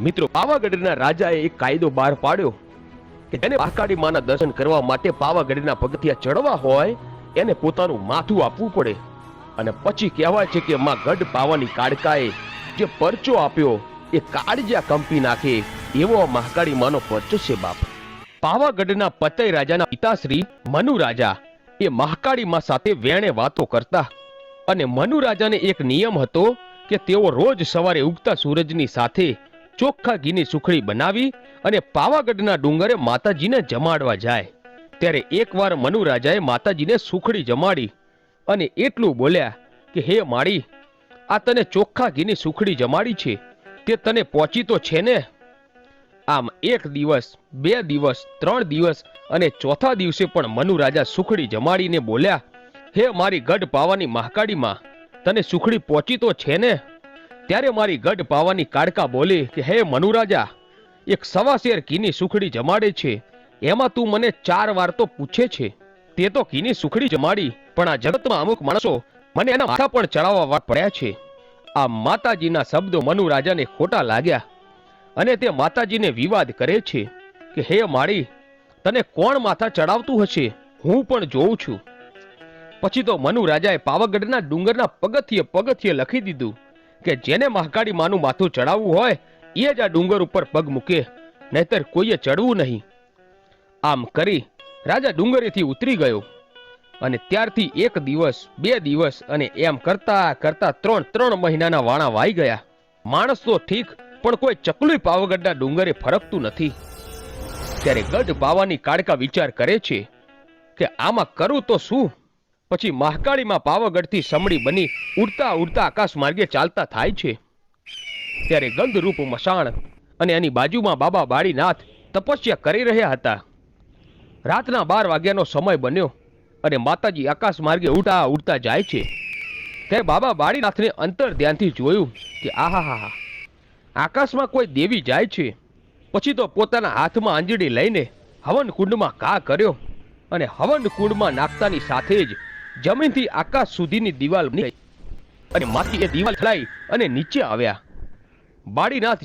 મિત્રો, પાવાગઢના રાજાએ એક કાયદો બહાર પાડ્યો કે જેને મહાકાળી માના દર્શન કરવા માટે પાવાગઢના પગથિયા ચડવા હોય, એને પોતાનું માથું આપવું પડે. અને પછી કહેવાય છે કે માં ગઢ પાવાની કાળકાએ જે પરચો આપ્યો, એ કાળજા કંપી નાખે એવો મહાકાળી માનો પરચો છે બાપ. પાવાગઢના પતય રાજાના પિતાશ્રી મનુ રાજા એ મહાકાળી માં સાથે વેણે વાતો કરતા. અને મનુ રાજાને એક નિયમ હતો કે તેઓ રોજ સવારે ઉગતા સૂરજની સાથે ચોખ્ખા ઘીની સુખડી બનાવી અને પાવાગઢના ડુંગરે માતાજીને જમાડવા જાય. ત્યારે એકવાર મનુ રાજાએ માતાજીને સુખડી જમાડી અને એટલું બોલ્યા કે, હે માળી, આ તને ચોખ્ખા ઘીની સુખડી જમાડી છે. તે તને પહોંચી તો છે ને? આમ એક દિવસ, બે દિવસ, ત્રણ દિવસ અને ચોથા દિવસે પણ મનુ રાજા સુખડી જમાડીને બોલ્યા, હે મારી ગઢ પાવાની મહાકાળીમાં, તને સુખડી પહોંચી તો છે ને? ત્યારે મારી ગઢ પાવાની કાડકા બોલી કે, હે મનુરાજા, એક સવા શેર કીની સુખડી જમાડે છે. એમાં તું મને ચાર વાર તો પૂછે છે. તે તો કીની સુખડી જમાડી, પણ આ જગતમાં અમુક માણસો મને એના માથા પણ ચડાવવા પડ્યા છે. આ માતાજીના શબ્દો મનુરાજાને ખોટા લાગ્યા અને તે માતાજીને વિવાદ કરે છે કે, હે માળી તને કોણ માથા ચડાવતું હશે? હું પણ જોઉં છું. પછી તો મનુરાજાએ પાવાગઢના ડુંગરના પગથિયે પગથિયે લખી દીધું કે જેને મહાકાળી માનું માથું ચડાવવું હોય એ જ આ ડુંગર ઉપર પગ મૂકે. નહીતર કોઈએ ચડવું નહીં. આમ કરી રાજા ડુંગરેથી ઉતરી ગયો. અને ત્યારથી એક દિવસ, બે દિવસ અને એમ કરતા કરતા ત્રણ ત્રણ મહિનાના વાણા વાઈ ગયા. માણસ તો ઠીક, પણ કોઈ ચકલું પાવાગઢના ડુંગરે ફરકતું નથી. ત્યારે ગઢ બાવાની કાળકા વિચાર કરે છે કે આમાં કરું તો શું? પછી મહાકાળીમાં પાવાગઢથી સમડી બની ઉડતા ઉડતા આકાશ માર્ગે ચાલતા થાય છે. ત્યારે ગંધરૂપ મસાણ અને એની બાજુમાં બાબા બાળીનાથ તપસ્યા કરી રહ્યા હતા. રાતના બાર વાગ્યાનો સમય બન્યો અને માતાજી આકાશ માર્ગે ઉડતા ઉડતા જાય છે. ત્યારે બાબા બાળીનાથને અંતર ધ્યાનથી જોયું કે આહાહા આકાશમાં કોઈ દેવી જાય છે. પછી તો પોતાના હાથમાં આંજળી લઈને હવન કુંડમાં ઘા કર્યો અને હવન કુંડમાં નાખતાની સાથે જ જમીનથી આકાશ સુધીની દિવાલ અને માથી એ દિવાલ ખલાઈ અને નીચે આવ્યા. બાળીનાથ